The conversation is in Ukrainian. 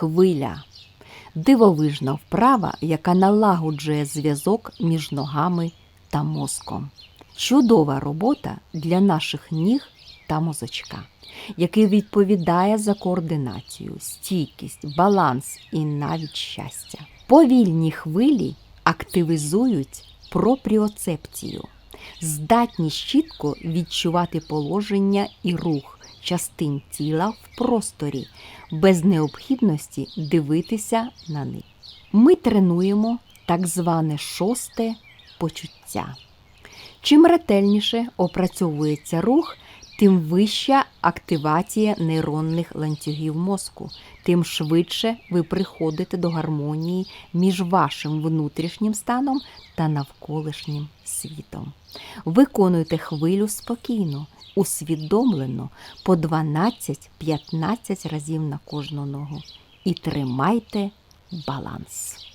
хвиля. Дивовижна вправа, яка налагоджує зв'язок між ногами та мозком. Чудова робота для наших ніг та мозочка, який відповідає за координацію, стійкість, баланс і навіть щастя. Повільні хвилі активізують пропріоцепцію, здатність чітко відчувати положення і рух частин тіла в просторі без необхідності дивитися на них. Ми тренуємо так зване шосте почуття. Чим ретельніше опрацьовується рух, тим вища активація нейронних ланцюгів мозку, тим швидше ви приходите до гармонії між вашим внутрішнім станом та навколишнім світом. Виконуйте хвилю спокійно, усвідомлено по 12-15 разів на кожну ногу і тримайте баланс.